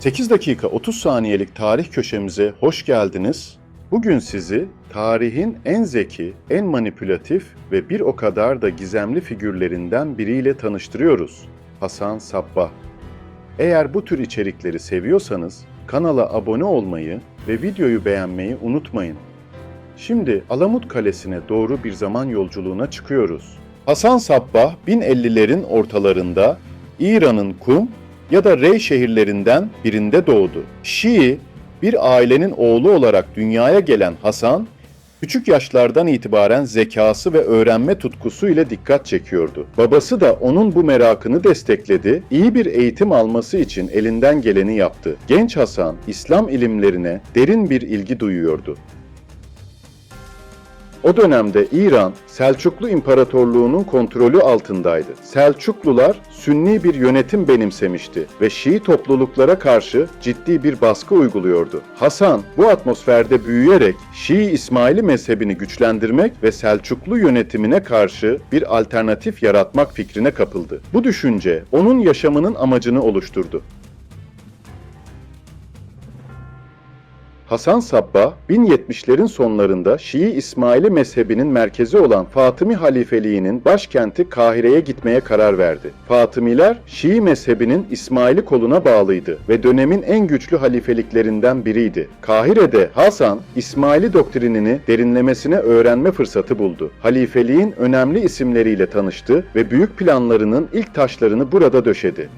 8 dakika 30 saniyelik tarih köşemize hoş geldiniz. Bugün sizi tarihin en zeki, en manipülatif ve bir o kadar da gizemli figürlerinden biriyle tanıştırıyoruz. Hasan Sabbah. Eğer bu tür içerikleri seviyorsanız kanala abone olmayı ve videoyu beğenmeyi unutmayın. Şimdi Alamut Kalesi'ne doğru bir zaman yolculuğuna çıkıyoruz. Hasan Sabbah 1050'lerin ortalarında İran'ın Kum ya da Rey şehirlerinden birinde doğdu. Şii, bir ailenin oğlu olarak dünyaya gelen Hasan, küçük yaşlardan itibaren zekası ve öğrenme tutkusu ile dikkat çekiyordu. Babası da onun bu merakını destekledi, iyi bir eğitim alması için elinden geleni yaptı. Genç Hasan, İslam ilimlerine derin bir ilgi duyuyordu. O dönemde İran, Selçuklu İmparatorluğu'nun kontrolü altındaydı. Selçuklular sünni bir yönetim benimsemişti ve Şii topluluklara karşı ciddi bir baskı uyguluyordu. Hasan bu atmosferde büyüyerek Şii İsmaili mezhebini güçlendirmek ve Selçuklu yönetimine karşı bir alternatif yaratmak fikrine kapıldı. Bu düşünce onun yaşamının amacını oluşturdu. Hasan Sabbah 1070'lerin sonlarında Şii İsmaili mezhebinin merkezi olan Fatımi halifeliğinin başkenti Kahire'ye gitmeye karar verdi. Fatımiler Şii mezhebinin İsmaili koluna bağlıydı ve dönemin en güçlü halifeliklerinden biriydi. Kahire'de Hasan İsmaili doktrinini derinlemesine öğrenme fırsatı buldu. Halifeliğin önemli isimleriyle tanıştı ve büyük planlarının ilk taşlarını burada döşedi.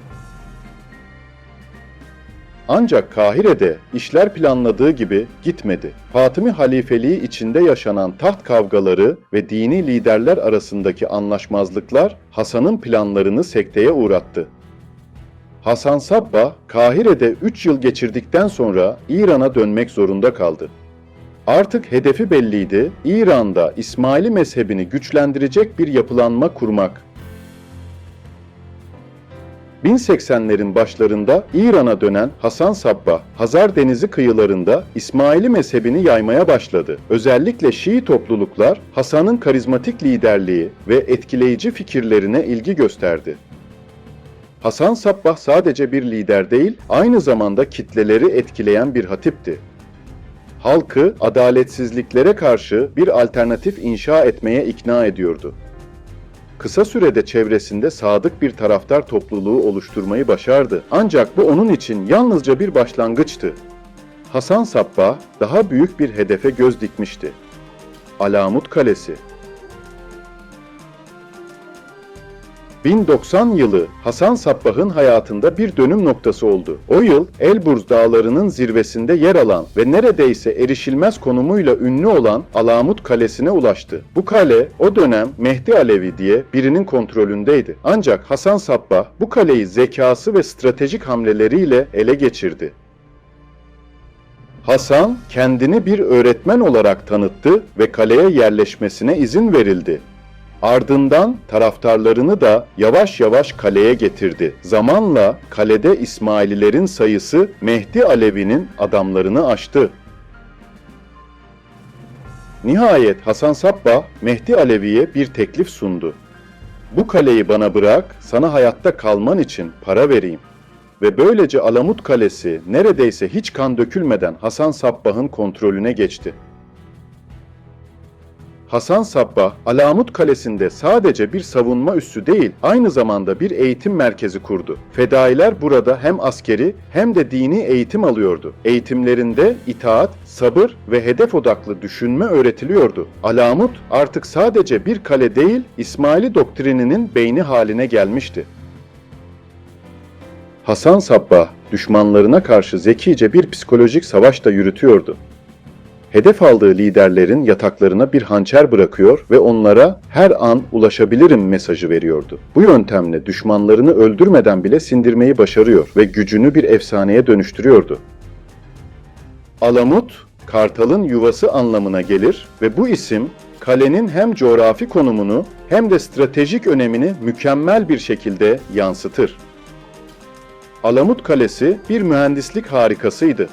Ancak Kahire'de işler planladığı gibi gitmedi. Fatımi halifeliği içinde yaşanan taht kavgaları ve dini liderler arasındaki anlaşmazlıklar Hasan'ın planlarını sekteye uğrattı. Hasan Sabbah, Kahire'de 3 yıl geçirdikten sonra İran'a dönmek zorunda kaldı. Artık hedefi belliydi, İran'da İsmaili mezhebini güçlendirecek bir yapılanma kurmak. 1080'lerin başlarında İran'a dönen Hasan Sabbah, Hazar Denizi kıyılarında İsmaili mezhebini yaymaya başladı. Özellikle Şii topluluklar Hasan'ın karizmatik liderliği ve etkileyici fikirlerine ilgi gösterdi. Hasan Sabbah sadece bir lider değil, aynı zamanda kitleleri etkileyen bir hatipti. Halkı adaletsizliklere karşı bir alternatif inşa etmeye ikna ediyordu kısa sürede çevresinde sadık bir taraftar topluluğu oluşturmayı başardı. Ancak bu onun için yalnızca bir başlangıçtı. Hasan Sabbah daha büyük bir hedefe göz dikmişti. Alamut Kalesi 1090 yılı Hasan Sabbah'ın hayatında bir dönüm noktası oldu. O yıl Elburz dağlarının zirvesinde yer alan ve neredeyse erişilmez konumuyla ünlü olan Alamut Kalesi'ne ulaştı. Bu kale o dönem Mehdi Alevi diye birinin kontrolündeydi. Ancak Hasan Sabbah bu kaleyi zekası ve stratejik hamleleriyle ele geçirdi. Hasan kendini bir öğretmen olarak tanıttı ve kaleye yerleşmesine izin verildi. Ardından taraftarlarını da yavaş yavaş kaleye getirdi. Zamanla kalede İsmaililerin sayısı Mehdi Alevi'nin adamlarını aştı. Nihayet Hasan Sabbah Mehdi Alevi'ye bir teklif sundu. Bu kaleyi bana bırak, sana hayatta kalman için para vereyim. Ve böylece Alamut Kalesi neredeyse hiç kan dökülmeden Hasan Sabbah'ın kontrolüne geçti. Hasan Sabbah, Alamut Kalesi'nde sadece bir savunma üssü değil, aynı zamanda bir eğitim merkezi kurdu. Fedailer burada hem askeri hem de dini eğitim alıyordu. Eğitimlerinde itaat, sabır ve hedef odaklı düşünme öğretiliyordu. Alamut artık sadece bir kale değil, İsmaili doktrininin beyni haline gelmişti. Hasan Sabbah, düşmanlarına karşı zekice bir psikolojik savaş da yürütüyordu hedef aldığı liderlerin yataklarına bir hançer bırakıyor ve onlara her an ulaşabilirim mesajı veriyordu. Bu yöntemle düşmanlarını öldürmeden bile sindirmeyi başarıyor ve gücünü bir efsaneye dönüştürüyordu. Alamut, kartalın yuvası anlamına gelir ve bu isim kalenin hem coğrafi konumunu hem de stratejik önemini mükemmel bir şekilde yansıtır. Alamut Kalesi bir mühendislik harikasıydı.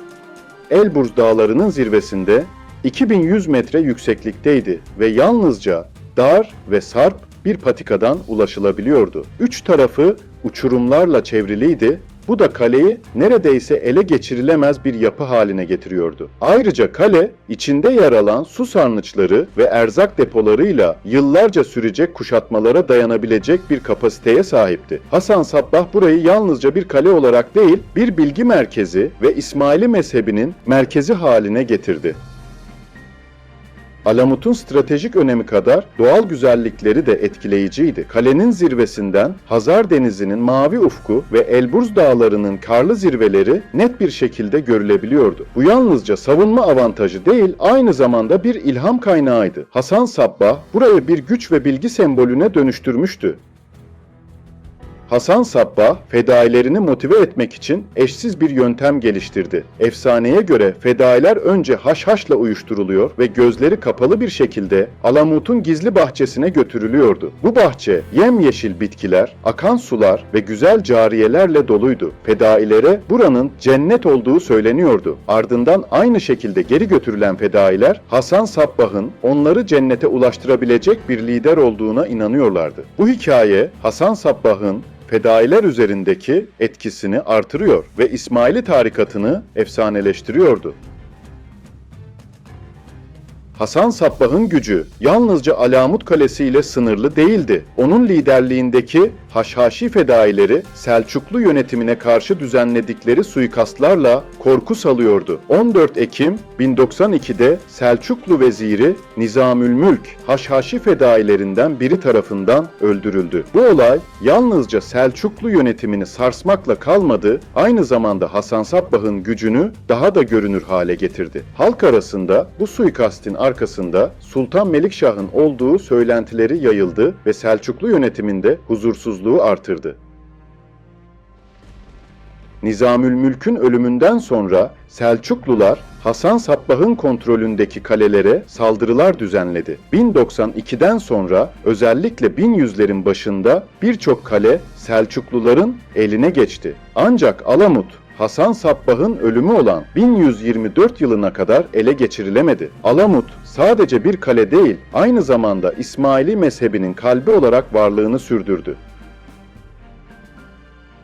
Elburz Dağları'nın zirvesinde 2100 metre yükseklikteydi ve yalnızca dar ve sarp bir patikadan ulaşılabiliyordu. Üç tarafı uçurumlarla çevriliydi Bu da kaleyi neredeyse ele geçirilemez bir yapı haline getiriyordu. Ayrıca kale içinde yer alan su sarnıçları ve erzak depolarıyla yıllarca sürecek kuşatmalara dayanabilecek bir kapasiteye sahipti. Hasan Sabbah burayı yalnızca bir kale olarak değil, bir bilgi merkezi ve İsmaili mezhebinin merkezi haline getirdi. Alamut'un stratejik önemi kadar doğal güzellikleri de etkileyiciydi. Kalenin zirvesinden Hazar Denizi'nin mavi ufku ve Elburz Dağları'nın karlı zirveleri net bir şekilde görülebiliyordu. Bu yalnızca savunma avantajı değil, aynı zamanda bir ilham kaynağıydı. Hasan Sabbah burayı bir güç ve bilgi sembolüne dönüştürmüştü. Hasan Sabbah, fedailerini motive etmek için eşsiz bir yöntem geliştirdi. Efsaneye göre fedailer önce haşhaşla uyuşturuluyor ve gözleri kapalı bir şekilde Alamut'un gizli bahçesine götürülüyordu. Bu bahçe yemyeşil bitkiler, akan sular ve güzel cariyelerle doluydu. Fedailere buranın cennet olduğu söyleniyordu. Ardından aynı şekilde geri götürülen fedailer Hasan Sabbah'ın onları cennete ulaştırabilecek bir lider olduğuna inanıyorlardı. Bu hikaye Hasan Sabbah'ın fedailer üzerindeki etkisini artırıyor ve İsmaili tarikatını efsaneleştiriyordu. Hasan Sabbah'ın gücü yalnızca Alamut Kalesi ile sınırlı değildi. Onun liderliğindeki Haşhaşi fedaileri Selçuklu yönetimine karşı düzenledikleri suikastlarla korku salıyordu. 14 Ekim 1092'de Selçuklu veziri Nizamülmülk Haşhaşi fedailerinden biri tarafından öldürüldü. Bu olay yalnızca Selçuklu yönetimini sarsmakla kalmadı, aynı zamanda Hasan Sabbah'ın gücünü daha da görünür hale getirdi. Halk arasında bu suikastin arkasında Sultan Melikşah'ın olduğu söylentileri yayıldı ve Selçuklu yönetiminde huzursuzluğu artırdı. Nizamülmülk'ün ölümünden sonra Selçuklular Hasan Sabbah'ın kontrolündeki kalelere saldırılar düzenledi. 1092'den sonra özellikle 1100'lerin başında birçok kale Selçukluların eline geçti. Ancak Alamut Hasan Sabbah'ın ölümü olan 1124 yılına kadar ele geçirilemedi. Alamut sadece bir kale değil, aynı zamanda İsmaili mezhebinin kalbi olarak varlığını sürdürdü.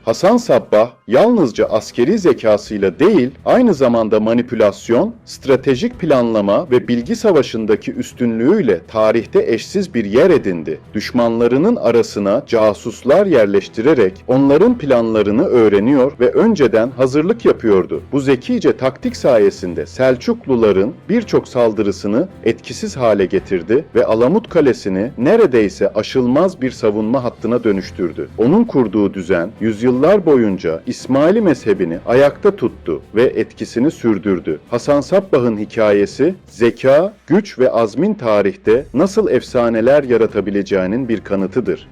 Hasan Sabbah yalnızca askeri zekasıyla değil, aynı zamanda manipülasyon, stratejik planlama ve bilgi savaşındaki üstünlüğüyle tarihte eşsiz bir yer edindi. Düşmanlarının arasına casuslar yerleştirerek onların planlarını öğreniyor ve önceden hazırlık yapıyordu. Bu zekice taktik sayesinde Selçukluların birçok saldırısını etkisiz hale getirdi ve Alamut Kalesi'ni neredeyse aşılmaz bir savunma hattına dönüştürdü. Onun kurduğu düzen yüzyıllar boyunca İsmaili mezhebini ayakta tuttu ve etkisini sürdürdü. Hasan Sabbah'ın hikayesi zeka, güç ve azmin tarihte nasıl efsaneler yaratabileceğinin bir kanıtıdır.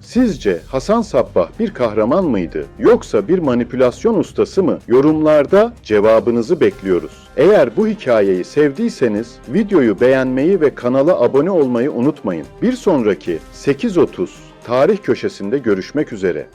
Sizce Hasan Sabbah bir kahraman mıydı yoksa bir manipülasyon ustası mı? Yorumlarda cevabınızı bekliyoruz. Eğer bu hikayeyi sevdiyseniz videoyu beğenmeyi ve kanala abone olmayı unutmayın. Bir sonraki 8.30 tarih köşesinde görüşmek üzere.